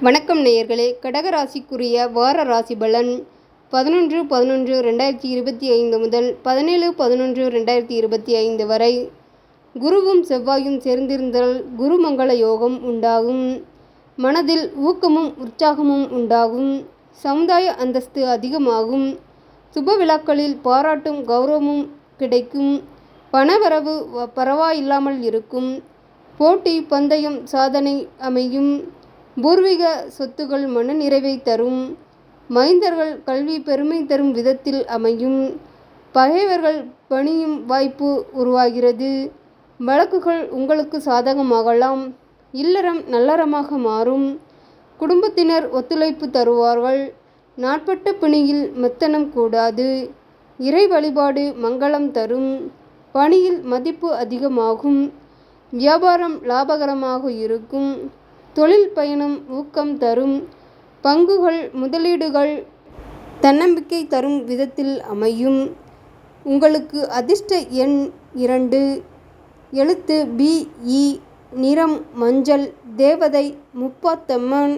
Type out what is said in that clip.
வணக்கம் நேயர்களே. கடகராசிக்குரிய வார ராசி பலன் பதினொன்று பதினொன்று ரெண்டாயிரத்தி இருபத்தி ஐந்து முதல் பதினேழு பதினொன்று ரெண்டாயிரத்தி இருபத்தி ஐந்து வரை குருவும் செவ்வாயும் சேர்ந்திருந்தால் குருமங்கள யோகம் உண்டாகும். மனதில் ஊக்கமும் உற்சாகமும் உண்டாகும். சமுதாய அந்தஸ்து அதிகமாகும். சுப விழாக்களில் பாராட்டும் கௌரவமும் கிடைக்கும். பணவரவு வ- பரவாயில்லாமல் இருக்கும். போட்டி பந்தயம் சாதனை அமையும். பூர்வீக சொத்துகள் மனநிறைவை தரும். மைந்தர்கள் கல்வி பெருமை தரும் விதத்தில் அமையும். பகைவர்கள் பணியும் வாய்ப்பு உருவாகிறது. வழக்குகள் உங்களுக்கு சாதகமாகலாம். இல்லறம் நல்லறமாக மாறும். குடும்பத்தினர் ஒத்துழைப்பு தருவார்கள். நாட்பட்ட பிணியில் மெத்தனம் கூடாது. இறை வழிபாடு மங்களம் தரும். பணியில் மதிப்பு அதிகமாகும். வியாபாரம் லாபகரமாக இருக்கும். தொழில் பயணம் ஊக்கம் தரும். பங்குகள் முதலீடுகள் தன்னம்பிக்கை தரும் விதத்தில் அமையும். உங்களுக்கு அதிர்ஷ்ட எண் இரண்டு. எழுத்து பி இ நிறம் மஞ்சள் தேவதை முப்பாத்தம்மன்.